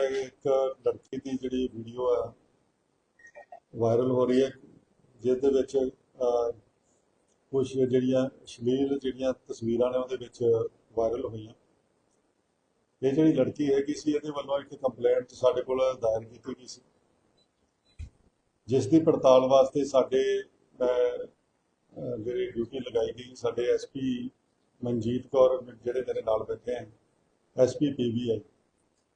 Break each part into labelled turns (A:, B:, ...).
A: ਇੱਕ ਲੜਕੀ ਦੀ ਜਿਹੜੀ ਵੀਡੀਓ ਆ ਵਾਇਰਲ ਹੋ ਰਹੀ ਹੈ ਜਿਸ ਦੇ ਵਿੱਚ ਕੁਝ ਜਿਹੜੀਆਂ ਅਸ਼ਲੀਲ ਜਿਹੜੀਆਂ ਤਸਵੀਰਾਂ ਨੇ ਉਹਦੇ ਵਿੱਚ ਵਾਇਰਲ ਹੋਈਆਂ। ਇਹ ਜਿਹੜੀ ਲੜਕੀ ਹੈਗੀ ਸੀ ਇਹਦੇ ਵੱਲੋਂ ਇੱਕ ਕੰਪਲੇਂਟ ਸਾਡੇ ਕੋਲ ਦਾਇਰ ਕੀਤੀ ਗਈ ਸੀ। ਜਿਸ ਦੀ ਪੜਤਾਲ ਵਾਸਤੇ ਸਾਡੇ ਅਹ, ਅਹ, ਡਿਊਟੀ ਲਗਾਈ ਗਈ ਸਾਡੇ ਐਸਪੀ ਮਨਜੀਤ ਕੌਰ ਜਿਹੜੇ ਮੇਰੇ ਨਾਲ ਬੈਠੇ ਹਨ ਐਸਪੀ ਪੀਬੀਆਈ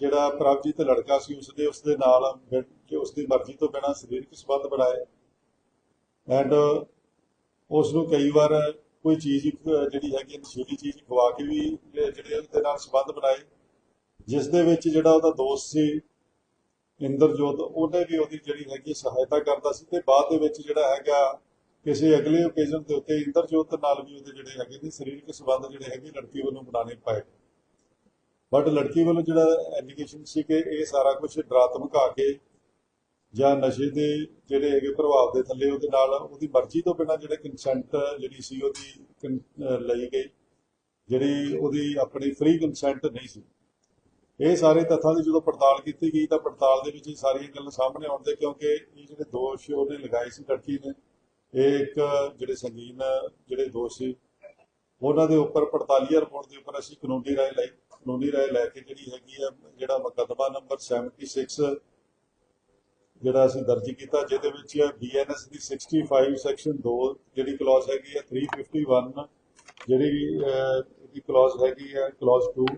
A: ਜਿਹੜਾ ਪ੍ਰਭਜੀਤ ਲੜਕਾ ਸੀ, ਉਸਦੇ ਉਸਦੇ ਨਾਲ ਮਿਲ ਕੇ ਉਸਦੀ ਮਰਜ਼ੀ ਤੋਂ ਬਿਨਾਂ ਸਰੀਰਕ ਸੰਬੰਧ ਬਣਾਏ। ਐਂਡ ਉਸ ਨੂੰ ਕਈ ਵਾਰ ਕੋਈ ਚੀਜ਼ ਜਿਹੜੀ ਹੈਗੀ ਨਸ਼ੀਲੀ ਚੀਜ਼ ਖਵਾ ਕੇ ਵੀ ਇਹ ਜਿਹੜੇ ਉਹਦੇ ਨਾਲ ਸੰਬੰਧ ਬਣਾਏ। ਜਿਸ ਦੇ ਵਿੱਚ ਜਿਹੜਾ ਉਹਦਾ ਦੋਸਤ ਸੀ, ਇੰਦਰਜੋਤ, ਉਹਨੇ ਵੀ ਉਹਦੀ ਜਿਹੜੀ ਹੈਗੀ ਸਹਾਇਤਾ ਕਰਦਾ ਸੀ। ਤੇ ਬਾਅਦ ਦੇ ਵਿੱਚ ਜਿਹੜਾ ਹੈਗਾ, ਕਿਸੇ ਅਗਲੇ ਓਕੇਜ਼ਨ ਦੇ ਉੱਤੇ ਇੰਦਰਜੋਤ ਨਾਲ ਵੀ ਉਹਦੇ ਜਿਹੜੇ ਹੈਗੇ ਨੇ ਸਰੀਰਕ ਸੰਬੰਧ ਜਿਹੜੇ ਹੈਗੇ, ਲੜਕੀ ਵੱਲੋਂ ਬਣਾਉਣੇ ਪਏ। ਬਟ ਲੜਕੀ ਵੱਲੋਂ ਜਿਹੜਾ ਐਲੀਗੇਸ਼ਨ ਸੀ ਕਿ ਇਹ ਸਾਰਾ ਕੁਝ ਡਰਾ ਧਮਕਾ ਕੇ ਜਾਂ ਨਸ਼ੇ ਦੇ ਜਿਹੜੇ ਹੈਗੇ ਪ੍ਰਭਾਵ ਦੇ ਥੱਲੇ ਉਹਦੇ ਨਾਲ ਉਹਦੀ ਮਰਜ਼ੀ ਤੋਂ ਬਿਨਾਂ ਜਿਹੜੇ ਕੰਸੈਂਟ ਜਿਹੜੀ ਸੀ ਉਹਦੀ ਲਈ ਗਈ, ਜਿਹੜੀ ਉਹਦੀ ਆਪਣੀ ਫ੍ਰੀ ਕੰਸੈਂਟ ਨਹੀਂ ਸੀ। ਇਹ ਸਾਰੇ ਤੱਥਾਂ ਦੀ ਜਦੋਂ ਪੜਤਾਲ ਕੀਤੀ ਗਈ ਤਾਂ ਪੜਤਾਲ ਦੇ ਵਿੱਚ ਇਹ ਸਾਰੀਆਂ ਗੱਲਾਂ ਸਾਹਮਣੇ ਆਉਂਦੇ ਕਿਉਂਕਿ ਇਹ ਜਿਹੜੇ ਦੋਸ਼ ਉਹਨੇ ਲਗਾਏ ਸੀ, ਲੜਕੀ ਨੇ, ਇਹ ਇੱਕ ਜਿਹੜੇ ਸੰਗੀਨ ਜਿਹੜੇ ਦੋਸ਼ ਸੀ ਉਹਨਾਂ ਦੇ ਉੱਪਰ ਪੜਤਾਲੀਆ ਰਿਪੋਰਟ ਦੇ ਉੱਪਰ ਅਸੀਂ ਕਾਨੂੰਨੀ ਰਾਏ ਲਈ। ਕਾਨੂੰਨੀ ਰਾਏ ਲੈ ਕੇ ਜਿਹੜੀ ਹੈਗੀ ਆ ਜਿਹੜਾ ਮੁਕੱਦਮਾ ਨੰਬਰ 76 ਜਿਹੜਾ ਅਸੀਂ ਦਰਜ ਕੀਤਾ ਜਿਹਦੇ ਵਿੱਚ ਬੀਐਨਐਸ ਦੀ 65 ਸੈਕਸ਼ਨ 2 ਜਿਹੜੀ ਕਲੌਜ਼ ਹੈਗੀ ਹੈ 351 ਜਿਹੜੀ ਅਹ, ਇਹਦੀ ਕਲੌਜ਼ ਹੈਗੀ ਹੈ ਕਲੌਜ਼ 2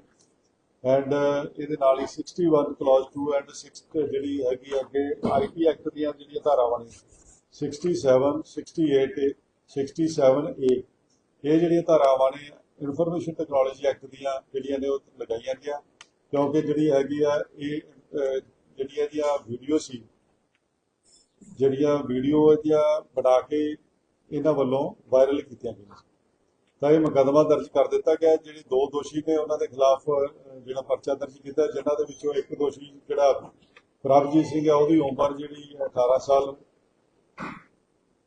A: ਐਂਡ ਇਹਦੇ ਨਾਲ ਹੀ 61 ਕਲੌਜ਼ 2 ਐਂਡ 6 ਜਿਹੜੀ ਹੈਗੀ ਹੈ ਅੱਗੇ ਆਈਪੀ ਐਕਟ ਦੀਆਂ ਜਿਹੜੀਆਂ ਧਾਰਾਵਾਂ ਨੇ 67 68 67 ਏ ਇਹ ਜਿਹੜੀਆਂ ਧਾਰਾਵਾਂ ਨੇ ਇਨਫੋਰਮੇਸ਼ਨ ਟੈਕਨੋਲੋਜੀ ਐਕਟ ਦੀਆਂ ਜਿਹੜੀਆਂ ਨੇ ਉਹ ਲਗਾਈਆਂ ਗਿਆ ਕਿਉਂਕਿ ਜਿਹੜੀ ਹੈਗੀ ਆ, ਇਹ ਜਿਹੜੀਆਂ ਇਹਦੀਆਂ ਵੀਡੀਓ ਸੀ, ਜਿਹੜੀਆਂ ਵੀਡੀਓ ਇਹਦੀਆਂ ਬਣਾ ਕੇ ਇਹਨਾਂ ਵੱਲੋਂ ਵਾਇਰਲ ਕੀਤੀਆਂ ਗਈਆਂ ਤਾਂ ਇਹ ਮੁਕੱਦਮਾ ਦਰਜ ਕਰ ਦਿੱਤਾ ਗਿਆ, ਜਿਹੜੇ ਦੋ ਦੋਸ਼ੀ ਨੇ ਉਹਨਾਂ ਦੇ ਖਿਲਾਫ ਜਿਹੜਾ ਪਰਚਾ ਦਰਜ ਕੀਤਾ, ਜਿਨ੍ਹਾਂ ਦੇ ਵਿੱਚੋਂ ਇੱਕ ਦੋਸ਼ੀ ਜਿਹੜਾ ਪ੍ਰਭਜੀਤ ਸਿੰਘ ਹੈ ਉਹਦੀ ਉਮਰ ਜਿਹੜੀ ਹੈ 18 ਸਾਲ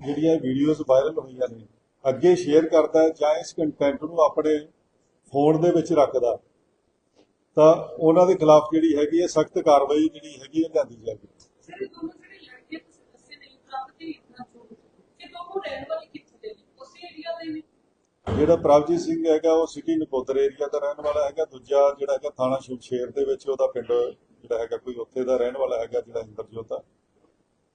A: ਜਿਹੜੀਆਂ ਵੀਡੀਓਜ਼ ਵਾਇਰਲ ਹੋਈਆਂ ਨੇ ਅੱਗੇ ਸ਼ੇਅਰ ਕਰਦਾ ਜਾਂ ਇਸ ਕੰਟੈਂਟ ਨੂੰ ਆਪਣੇ ਫੋਨ ਦੇ ਵਿੱਚ ਰੱਖਦਾ ਤਾਂ ਉਹਨਾਂ ਦੇ ਖਿਲਾਫ ਜਿਹੜੀ ਹੈਗੀ ਹੈ ਸਖਤ ਕਾਰਵਾਈ ਜਿਹੜੀ ਹੈਗੀ ਹੈ ਲਿਆਂਦੀ ਜਾਏਗੀ
B: ਜਿਹੜੇ ਦੇ ਦੇ
A: ਪ੍ਰਭਜੀਤ ਸਿੰਘ ਹੈਗਾ ਉਹ ਸਿਟੀ ਨਕੋਦਰ ਏਰੀਆ ਦਾ ਰਹਿਣ ਵਾਲਾ ਹੈਗਾ। ਦੂਜਾ ਜਿਹੜਾ ਹੈਗਾ ਥਾਣਾ ਸ਼ਮਸ਼ੇਰ ਦੇ ਵਿੱਚ ਉਹਦਾ ਪਿੰਡ ਜਿਹੜਾ ਹੈਗਾ ਕੋਈ ਉੱਥੇ ਦਾ ਰਹਿਣ ਵਾਲਾ ਹੈਗਾ ਜਿਹੜਾ ਇੰਦਰਜੋਤ ਆ।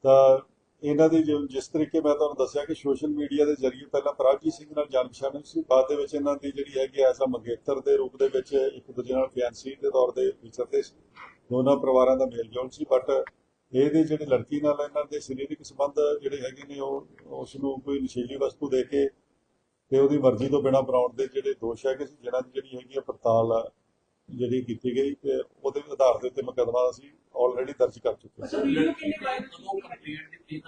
A: ਤਾਂ ਇਹਨਾਂ ਦੀ ਜੋ- ਜਿਸ ਤਰੀਕੇ ਮੈਂ ਤੁਹਾਨੂੰ ਦੱਸਿਆ ਕਿ ਸੋਸ਼ਲ ਮੀਡੀਆ ਦੇ ਜ਼ਰੀਏ ਪਹਿਲਾਂ ਪ੍ਰਭਜੀਤ ਸਿੰਘ ਨਾਲ ਜਾਣ ਪਛਾਣ ਸੀ ਬਾਅਦ ਦੇ ਵਿੱਚ ਇਹਨਾਂ ਦੀ ਜਿਹੜੀ ਹੈਗੀ ਐਸਾ ਮੰਗੇਤਰ ਦੇ ਰੂਪ ਦੇ ਵਿੱਚ ਇੱਕ ਦੂਜੇ ਨਾਲ ਫਿਆਂਸੀ ਦੇ ਤੌਰ ਤੇ ਵਿਚਰਦੇ ਸੀ। ਦੋਨਾਂ ਪਰਿਵਾਰਾਂ ਦਾ ਮੇਲ ਜੋਲ ਸੀ ਬਟ ਇਹਦੇ ਜਿਹੜੇ ਲੜਕੀ ਨਾਲ ਇਹਨਾਂ ਦੇ ਸਰੀਰਕ ਸੰਬੰਧ ਜਿਹੜੇ ਹੈਗੇ ਨੇ ਉਹ ਉਸ ਨੂੰ ਕੋਈ ਨਸ਼ੀਲੀ ਵਸਤੂ ਦੇ ਕੇ ਤੇ ਉਹਦੀ ਮਰਜ਼ੀ ਤੋਂ ਬਿਨਾਂ ਬਣਾਉਣ ਦੇ ਜਿਹੜੇ ਦੋਸ਼ ਹੈਗੇ ਸੀ ਜਿਹਨਾਂ ਦੀ ਜਿਹੜੀ ਹੈਗੀ ਆ ਪੜਤਾਲ ਜਿਹੜੀ ਕੀਤੀ ਗਈ ਤੇ ਉਹਦੇ ਆਧਾਰ ਦੇ ਉੱਤੇ ਮੁਕੱਦਮਾ ਅਸੀਂ ਆਲਰੇਡੀ ਦਰਜ ਕਰ ਚੁੱਕੇ ਹਾਂ।
B: ਅੱਛਾ ਵੀਡੀਓ ਕਿੰਨੇ ਵਾਇਰਲ
C: ਜਦੋਂ ਕੰਪਲੇਂਟ ਦਿੱਤੀ ਤੁਹਾਨੂੰ ਤੇ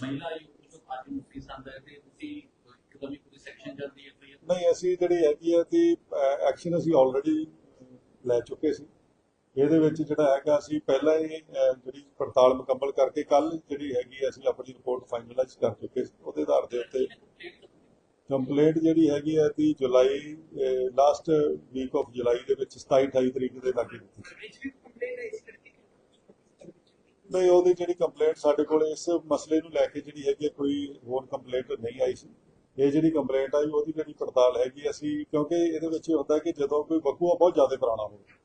C: ਮਹਿਲਾ ਆਯੋਗ ਤੋਂ ਅੱਜ ਮੁਕਤੀ ਸੰਦ ਹੈ ਤੇ ਤੁਸੀਂ ਇੱਕਦਮ ਹੀ ਪੁਲਿਸ ਸੈਕਸ਼ਨ ਜਲਦੀ ਹੈ ਕੋਈ
A: ਨਹੀਂ ਅਸੀਂ ਜਿਹੜੀ ਹੈਗੀ ਆ ਕਿ ਐਕਸ਼ਨ ਅਸੀਂ ਆਲਰੇਡੀ ਲੈ ਚੁੱਕੇ ਸੀ। ਇਹਦੇ ਵਿੱਚ ਜਿਹੜਾ ਹੈਗਾ ਅਸੀਂ ਪਹਿਲਾਂ ਹੀ ਜਿਹੜੀ ਪੜਤਾਲ ਮੁਕੰਮਲ ਕਰਕੇ ਕੱਲ ਜਿਹੜੀ ਹੈਗੀ ਅਸੀਂ ਆਪਣੀ ਰਿਪੋਰਟ ਫਾਈਨਲਾਈਜ਼ ਕਰ ਚੁੱਕੇ ਸੀ। ਉਹਦੇ ਆਧਾਰ ਦੇ ਉੱਤੇ ਕੰਪਲੇਂਟ ਜਿਹੜੀ ਹੈਗੀ ਹੈ ਦੀ July last week of July ਦੇ ਵਿੱਚ 27 28 ਤਰੀਕ ਦੇ ਲਾਗੇ ਦਿੱਤੀ ਸੀ
B: ਵਿੱਚ ਵੀ ਕੰਪਲੇਂਟ ਇਸ ਕਰਕੇ
A: ਨਹੀਂ, ਉਹਦੀ ਜਿਹੜੀ ਕੰਪਲੇਂਟ ਸਾਡੇ ਕੋਲ ਇਸ ਮਸਲੇ ਨੂੰ ਲੈ ਕੇ ਜਿਹੜੀ ਹੈਗੀ ਕੋਈ ਹੋਰ ਕੰਪਲੇਂਟ ਨਹੀਂ ਆਈ ਸੀ। ਇਹ ਜਿਹੜੀ ਕੰਪਲੇਂਟ ਆਈ, ਉਹਦੀ ਜਿਹੜੀ ਪੜਤਾਲ ਹੈਗੀ ਅਸੀਂ ਕਿਉਂਕਿ ਇਹਦੇ ਵਿੱਚ ਇਹ ਹੁੰਦਾ ਕਿ ਜਦੋਂ ਕੋਈ ਵਕੂਆ ਬਹੁਤ ਜ਼ਿਆਦਾ ਪੁਰਾਣਾ ਹੋਵੇ।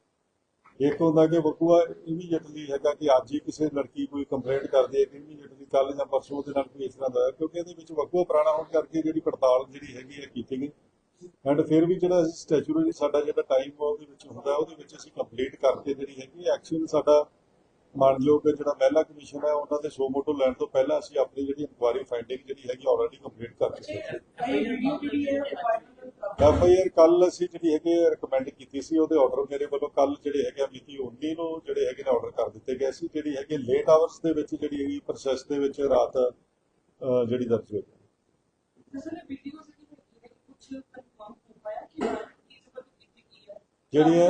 A: ਇੱਕ ਹੁੰਦਾ ਕਿ ਵਕੂਆ ਇਮੀਡੀਏਟਲੀ ਹੈਗਾ ਕਿ ਅੱਜ ਹੀ ਕਿਸੇ ਲੜਕੀ ਕੋਈ ਕੰਪਲੇਂਟ ਕਰਦੀ ਹੈ ਕਿ ਇਮੀਡੀਏਟਲੀ ਕੱਲ ਜਾਂ ਪਰਸੋਂ ਉਹਦੇ ਨਾਲ ਕੋਈ ਇਸ ਤਰ੍ਹਾਂ ਦਾ ਹੋਇਆ, ਕਿਉਂਕਿ ਇਹਦੇ ਵਿੱਚ ਵਕੂਆ ਪੁਰਾਣਾ ਹੋਣ ਕਰਕੇ ਜਿਹੜੀ ਪੜਤਾਲ ਜਿਹੜੀ ਹੈਗੀ ਹੈ ਕੀਤੀ ਗਈ। ਐਂਡ ਫਿਰ ਵੀ ਜਿਹੜਾ ਸਟੈਚੂਰੀ ਸਾਡਾ ਜਿਹੜਾ ਟਾਈਮ ਉਹਦੇ ਵਿੱਚ ਹੁੰਦਾ, ਉਹਦੇ ਵਿੱਚ ਅਸੀਂ ਕੰਪਲੀਟ ਕਰਕੇ ਜਿਹੜੀ ਹੈਗੀ ਐਕਚੁਅਲ ਸਾਡਾ ਮਾਨਯੋਗ ਜਿਹੜਾ ਮਹਿਲਾ ਕਮਿਸ਼ਨ ਹੈ ਉਹਨਾਂ ਦੇ ਸੋ ਮੋਟੋ ਲੈਣ ਤੋਂ ਪਹਿਲਾਂ ਅਸੀਂ ਆਪਣੀ ਜਿਹੜੀ ਇਨਕੁਆਇਰੀ ਫਾਈਂਡਿੰਗ ਜਿਹੜੀ ਹੈਗੀ ਆਲਰੇਡੀ ਕੰਪਲੀਟ ਕਰ ਚੁੱਕੇ ਹਾਂ।
B: ਇਹ ਵੀਡੀਓ ਜਿਹੜੀ ਹੈ ਵਾਇਰਲ
A: ਐਫ ਆਈ ਆਰ ਕੱਲ ਅਸੀਂ ਜਿਹੜੀ ਹੈਗੇ ਰეკਮੈਂਡ ਕੀਤੀ ਸੀ ਉਹਦੇ ਆਰਡਰ ਮੇਰੇ ਵੱਲੋਂ ਕੱਲ ਜਿਹੜੇ ਹੈਗੇ ਮਿਤੀ 19 ਨੂੰ ਜਿਹੜੇ ਹੈਗੇ ਨੇ ਆਰਡਰ ਕਰ ਦਿੱਤੇ ਗਏ ਸੀ ਜਿਹੜੀ ਹੈਗੇ ਲੇਟ ਆਵਰਸ ਦੇ ਵਿੱਚ ਜਿਹੜੀ ਹੈਗੀ ਪ੍ਰੋਸੈਸ ਦੇ ਵਿੱਚ ਰਾਤ ਜਿਹੜੀ ਦਰਜ ਹੋਈ
B: ਜਿਹੜੀ ਹੈ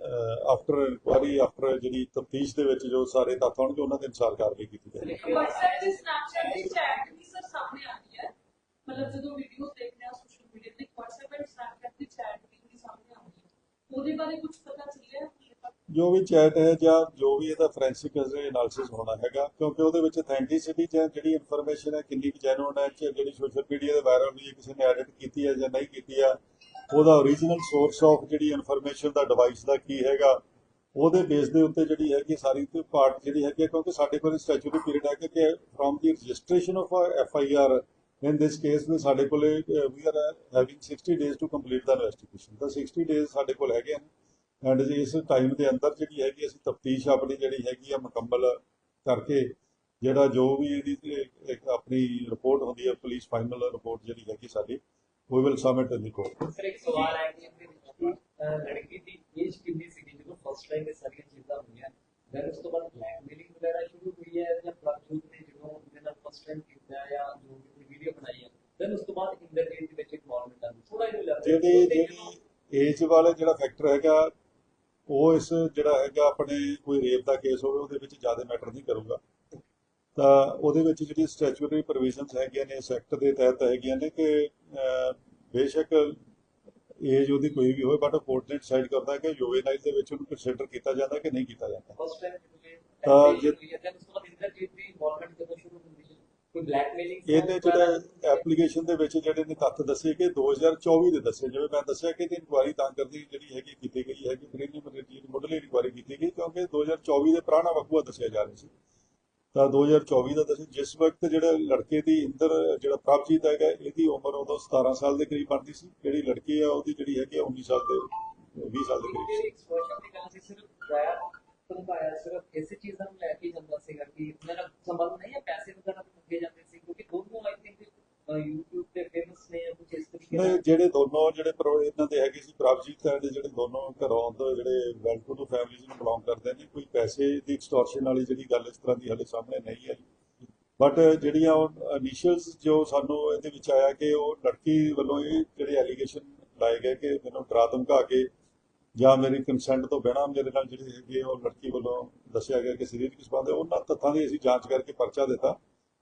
A: ਆਫਟਰ ਇਨਕੁਆਰੀ ਆਫਟਰ ਜਿਹੜੀ ਤਫਤੀਸ਼ ਦੇ ਵਿੱਚ ਜੋ ਸਾਰੇ ਤੱਥ ਹੋਣਗੇ ਉਹਨਾਂ ਦੇ ਅਨੁਸਾਰ ਕਾਰਵਾਈ ਕੀਤੀ ਜਾਏਗੀ।
B: WhatsApp ਤੇ Snapchat ਤੇ ਚੈਟ ਵੀ ਸਰ ਸਾਹਮਣੇ ਹੈ। ਮਤਲਬ ਜਦੋਂ ਵੀਡੀਓਜ਼ ਦੇਖਦੇ ਆ ਸੋਸ਼ਲ ਮੀਡੀਆ ਤੇ WhatsApp ਤੇ Snapchat ਤੇ ਚੈਟ ਵੀ ਸਾਹਮਣੇ ਹੈ। ਉਹਦੇ ਬਾਰੇ ਕੁਝ ਪਤਾ ਚੱਲਿਆ ਹਾਲੇ ਤੱਕ?
A: ਜੋ ਵੀ ਚੈਟ ਹੈ ਜਾਂ ਜੋ ਵੀ ਇਹਦਾ ਫੋਰੈਂਸਿਕ ਐਨਾਲਿਸਿਸ ਹੋਣਾ ਹੈਗਾ ਕਿਉਂਕਿ ਉਹਦੇ ਵਿੱਚ ਅਥੈਂਟਿਸਿਟੀ ਜਾਂ ਜਿਹੜੀ ਇਨਫੋਰਮੇਸ਼ਨ ਹੈ ਕਿੰਨੀ ਜੈਨੂਨ ਹੈ ਕਿ ਜਿਹੜੀ ਸੋਸ਼ਲ ਮੀਡੀਆ ਤੇ ਵਾਇਰਲ ਹੋਈ ਹੈ ਕਿਸੇ ਨੇ ਐਡਿਟ ਕੀਤੀ ਹੈ ਜਾਂ ਨਹੀਂ ਕੀਤੀ ਆ ਉਹਦਾ ਓਰੀਜਨਲ ਸੋਰਸ ਆਫ ਜਿਹੜੀ ਇਨਫੋਰਮੇਸ਼ਨ ਦਾ ਡਿਵਾਈਸ ਦਾ ਕੀ ਹੈਗਾ ਉਹਦੇ ਬੇਸ ਦੇ ਉੱਤੇ ਜਿਹੜੀ ਹੈਗੀ ਸਾਰੀ ਤੇ ਪਾਰਟ ਜਿਹੜੀ ਹੈਗੀ ਹੈ, ਕਿਉਂਕਿ ਸਾਡੇ ਕੋਲ ਸਟੈਚੂਰੀ ਪੀਰੀਅਡ ਹੈ ਕਿ from the registration of F I R in this case ਦੇ ਸਾਡੇ ਕੋਲ we are having 60 days to complete the investigation ਤਾਂ 60 ਡੇਜ਼ ਸਾਡੇ ਕੋਲ ਹੈਗੇ ਹਨ ਐਂਡ ਇਸ ਟਾਈਮ ਦੇ ਅੰਦਰ ਜਿਹੜੀ ਹੈਗੀ ਅਸੀਂ ਤਫਤੀਸ਼ ਆਪਣੀ ਜਿਹੜੀ ਹੈਗੀ ਆ ਮੁਕੰਮਲ ਕਰਕੇ ਜਿਹੜਾ ਜੋ ਵੀ ਇਹਦੀ ਆਪਣੀ ਰਿਪੋਰਟ ਹੁੰਦੀ ਹੈ ਪੁਲਿਸ ਫਾਈਨਲ ਰਿਪੋਰਟ ਜਿਹੜੀ ਹੈਗੀ ਸਾਡੀ we will submit in the court
C: sir ਇੱਕ ਸਵਾਲ ਹੈ ਕਿ ਅਹ, ਲੜਕੀ ਦੀ ਏਜ ਕਿੰਨੀ ਸੀ ਜਦੋਂ ਫਸਟ ਟਾਈਮ ਇਹ ਸਾਰੀਆਂ ਚੀਜ਼ਾਂ ਹੋਈਆਂ ਫਿਰ ਉਸ ਤੋਂ ਬਾਅਦ ਬਲੈਕਮੇਲਿੰਗ ਵਗੈਰਾ ਸ਼ੁਰੂ ਹੋਈ ਹੈ ਜਾਂ ਪ੍ਰਭਜੋਤ ਨੇ ਜਦੋਂ ਉਹਦੇ ਨਾਲ ਫਸਟ ਟਾਈਮ ਕੀਤਾ ਜਾਂ ਜੋ ਵੀ ਵੀਡੀਓ ਬਣਾਈ ਹੈ ਫਿਰ ਉਸ ਤੋਂ ਬਾਅਦ ਇੰਦਰਜੀਤ ਦੇ ਵਿੱਚ ਇਨਵੋਲਵਮੈਂਟ ਆ ਥੋੜਾ ਜਿਹਾ ਲੱਗਦਾ
A: ਜਿਹੜੀ ਜਿਹੜੀ ਏਜ ਵਾਲਾ ਜਿਹੜਾ ਫੈਕਟਰ ਹੈਗਾ ਉਹ ਇਸ ਜਿਹੜਾ ਹੈਗਾ ਆਪਣੇ ਕੋਈ ਰੇਪ ਦਾ ਕੇਸ ਹੋਵੇ ਉਹਦੇ ਵਿੱਚ ਜ਼ਿਆਦਾ ਮੈਟਰ ਨਹੀਂ ਕਰੂਗਾ। ਤਾਂ ਉਹਦੇ ਵਿੱਚ ਜਿਹੜੀ ਸਟੈਚੂਟਰੀ ਪ੍ਰੋਵੀਜ਼ਨਸ ਹੈਗੀਆਂ ਨੇ ਇਸ ਐਕਟ ਦੇ ਤਹਿਤ ਹੈਗੀਆਂ ਨੇ ਕਿ ਬੇਸ਼ੱਕ ਏਜ ਉਹਦੀ ਕੋਈ ਵੀ ਹੋਵੇ ਬਟ ਕੋਰਟ ਨੇ ਡਿਸਾਈਡ ਕਰਦਾ ਹੈ ਕਿ ਜੁਵੇਨਾਈਲ ਦੇ ਵਿੱਚ ਉਹਨੂੰ ਕੰਸੀਡਰ ਕੀਤਾ ਜਾਂਦਾ ਕਿ ਨਹੀਂ ਕੀਤਾ ਜਾਂਦਾ।
C: ਫਸਟ ਟਾਈਮ
A: ਤਾਂ ਜੇ- ਇਹਦੇ ਜਿਹੜਾ ਐਪਲੀਕੇਸ਼ਨ ਦੇ ਵਿੱਚ ਜਿਹੜੇ ਨੇ ਤੱਥ ਦੱਸੇ ਕਿ 2024 ਦੇ ਦੱਸੇ ਜਿਵੇਂ ਮੈਂ ਦੱਸਿਆ ਕਿ ਇਹਦੀ ਇਨਕੁਆਇਰੀ ਤਾਂ ਕਰਦੀ ਜਿਹੜੀ ਹੈਗੀ ਕੀਤੀ ਗਈ ਹੈਗੀ ਪ੍ਰੀਲਿਮਿਨਰੀ ਮੁੱਢਲੀ ਇਨਕੁਆਇਰੀ ਕੀਤੀ ਗਈ ਕਿਉਂਕਿ 2024 ਦੇ ਪੁਰਾਣਾ ਵਕੂਆ ਦੱਸਿਆ ਜਾ ਰਿਹਾ ਸੀ। ਤਾਂ 2024 ਦਾ ਦੱਸਿਆ ਜਿਸ ਵਕਤ ਜਿਹੜੇ ਲੜਕੇ ਦੀ ਇੰਦਰ, ਜਿਹੜਾ ਪ੍ਰਭਜੀਤ ਹੈਗਾ, ਇਹਦੀ ਉਮਰ ਉਦੋਂ 17 ਸਾਲ ਦੇ ਕਰੀਬ ਬਣਦੀ ਸੀ। ਜਿਹੜੀ ਲੜਕੀ ਆ, ਉਹਦੀ ਜਿਹੜੀ ਹੈਗੀ 19 ਸਾਲ ਦੇ 20 ਸਾਲ ਦੇ ਕਰੀਬ ਸੀ।
C: ਸਿਰਫ ਇਸੇ ਚੀਜ਼ਾਂ ਨੂੰ ਲੈ ਕੇ ਜਾਂਦਾ ਸੀਗਾ ਕਿ ਮੇਰਾ ਸੰਬੰਧ ਨਹੀਂ ਹੈ, ਪੈਸੇ ਵਗੈਰਾ ਮੰਗੇ ਜਾਂਦੇ ਸੀ, ਕਿਉਂਕਿ ਦੋਨੋਂ ਆਈ ਥਿੰਕ YouTube ਤੇ ਫੇਮਸ ਨੇ ਜਾਂ ਕੁਝ ਇਸ ਤਰੀਕੇ ਨਾਲ?
A: ਜਿਹੜੇ ਦੋਨੋਂ ਜਿਹੜੇ ਇਹਨਾਂ ਦੇ ਹੈਗੇ ਸੀ, ਪ੍ਰਭਜੀਤ ਐਂਡ ਜਿਹੜੇ ਦੋਨੋਂ ਘਰੋਂ ਤੋਂ ਜਿਹੜੇ ਵੈਲ ਟੂ ਫੈਮਿਲੀਜ਼ ਨੂੰ ਬਿਲੋਂਗ ਕਰਦੇ ਨੇ, ਕੋਈ ਪੈਸੇ ਦੀ ਐਕਸਟੋਰਸ਼ਨ ਵਾਲੀ ਜਿਹੜੀ ਗੱਲ ਇਸ ਤਰ੍ਹਾਂ ਦੀ ਹਲੇ ਸਾਹਮਣੇ ਨਹੀਂ ਆਈ। ਬਟ ਜਿਹੜੀਆਂ ਇਨੀਸ਼ੀਅਲਸ ਜੋ ਸਾਨੂੰ ਇਹਦੇ ਵਿੱਚ ਆਇਆ ਕਿ ਉਹ ਲੜਕੀ ਵੱਲੋਂ ਇਹ ਜਿਹੜੇ ਐਲੀਗੇਸ਼ਨ ਲਾਏ ਗਏ ਕਿ ਮੈਨੂੰ ਡਰਾ ਧਮਕਾ ਕੇ ਜਾਂ ਮੇਰੀ ਕੰਸੈਂਟ ਤੋਂ ਬਿਨਾਂ ਮੇਰੇ ਨਾਲ ਜਿਹੜੀ ਹੈਗੀ ਉਹ ਲੜਕੀ ਵੱਲੋਂ ਦੱਸਿਆ ਗਿਆ ਕਿ ਸਰੀਰਕ ਸੰਬੰਧ ਹੈ ਉਹਨਾਂ ਤੱਥਾਂ ਦੀ ਅਸੀਂ ਜਾਂਚ ਕਰਕੇ ਪਰਚਾ ਦਿੱਤਾ।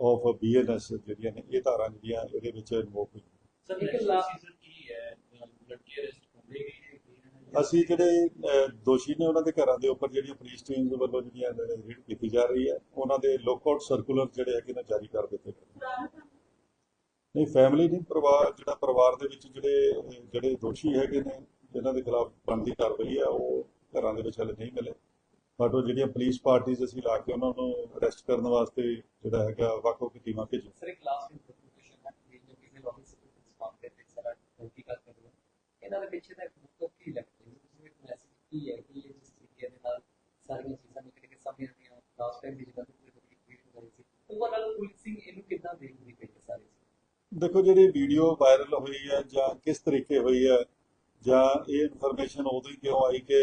A: ਆਫ ਬੀਐਨਐਸ ਜਿਹੜੀਆਂ ਨੇ ਇਹ ਧਾਰਾਂ ਜਿਹੜੀਆਂ ਇਹਦੇ ਵਿੱਚ ਇਨਵੋਕ ਹੋਈਆਂ।
C: ਸਰ ਇੱਕ ਲਾਸਟ ਕੀ ਹੈ? ਲੜਕੀ ਅਰੈਸਟ ਹੁੰਦੀ ਗਈ
A: ਅਸੀਂ ਜਿਹੜੇ ਦੋਸ਼ੀ ਨੇ ਉਹਨਾਂ ਦੇ ਘਰਾਂ ਦੇ ਉੱਪਰ ਜਿਹੜੀਆਂ ਪੁਲਿਸ ਟੀਮਸ ਵੱਲੋਂ ਜਿਹੜੀਆਂ ਰੀਡ ਕੀਤੀ ਜਾ ਰਹੀ ਹੈ ਉਹਨਾਂ ਦੇ ਲੋਕਆਊਟ ਸਰਕੂਲਰ ਜਿਹੜੇ ਹੈਗੇ ਨੇ ਜਾਰੀ ਕਰ ਦਿੱਤੇ ਗਏ। ਨਹੀਂ ਫੈਮਿਲੀ ਨਹੀਂ ਪਰਿਵਾਰ ਜਿਹੜਾ ਪਰਿਵਾਰ ਦੇ ਵਿੱਚ ਜਿਹੜੇ ਜਿਹੜੇ ਦੋਸ਼ੀ ਹੈਗੇ ਨੇ ਜਿਨ੍ਹਾਂ ਦੇ ਖਿਲਾਫ ਬਣਦੀ ਕਾਰਵਾਈ ਹੈ ਉਹ ਘਰਾਂ ਦੇ ਵਿੱਚ ਹਲੇ ਨਹੀਂ ਮਿਲੇ। ਬਟ ਉਹ ਜਿਹੜੀਆਂ ਪੁਲਿਸ ਪਾਰਟੀਆਂ ਅਸੀਂ ਲਾ ਕੇ ਉਹਨਾਂ ਨੂੰ ਅਰੈਸਟ ਕਰਨ ਵਾਸਤੇ ਜਿਹੜਾ ਹੈਗਾ ਵੱਖ-ਵੱਖ ਟੀਮਾਂ ਭੇਜੀ
C: ਸਰ ਇੱਕ ਲਾਸਟ ਇਨਫੋਰਮੇਸ਼ਨ ਹੈ ਕਿ ਜੋ ਕਿਸੇ ਲੋਕ ਸਿਰਫ ਸਪਾਮ ਦੇ ਤੇ ਸਾਰਾ ਕੀ ਕਰ ਕਰਦੇ ਹੋ ਇਹਨਾਂ ਦੇ ਪਿੱਛੇ ਦਾ ਮੁੱਖ ਕੀ ਲੱਗਦਾ ਹੈ? ਇੱਕ ਮੈਸੇਜ ਕੀ ਹੈ ਕਿ ਇਹ ਜਿਸ ਤਰੀਕੇ ਦੇ ਨਾਲ ਸਾਰੀਆਂ ਚੀਜ਼ਾਂ ਨਿਕਲ ਕੇ ਸਾਹਮਣੇ ਆਉਂਦੀਆਂ ਲਾਸਟ ਟਾਈਮ ਸੀ। ਓਵਰਆਲ ਪੁਲਿਸਿੰਗ ਇਹਨੂੰ ਕਿੱਦਾਂ ਦੇਖਦੀ ਪਈ ਸਾਰੀ
A: ਦੇਖੋ ਜਿਹੜੀ ਵੀਡੀਓ ਵਾਇਰਲ ਹੋਈ ਹੈ ਜਾਂ ਕਿਸ ਤਰੀਕੇ ਹੋਈ ਹੈ ਜਾਂ ਇਹ ਇਨਫੋਰਮੇਸ਼ਨ ਉਦੋਂ ਹੀ ਕਿਉਂ ਆਈ ਕਿ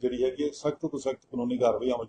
A: ਜਿਹੜੀ ਹੈਗੀ ਹੈ ਸਖਤ ਤੋਂ ਸਖਤ ਕਾਨੂੰਨੀ ਕਾਰਵਾਈ ਅਮਲ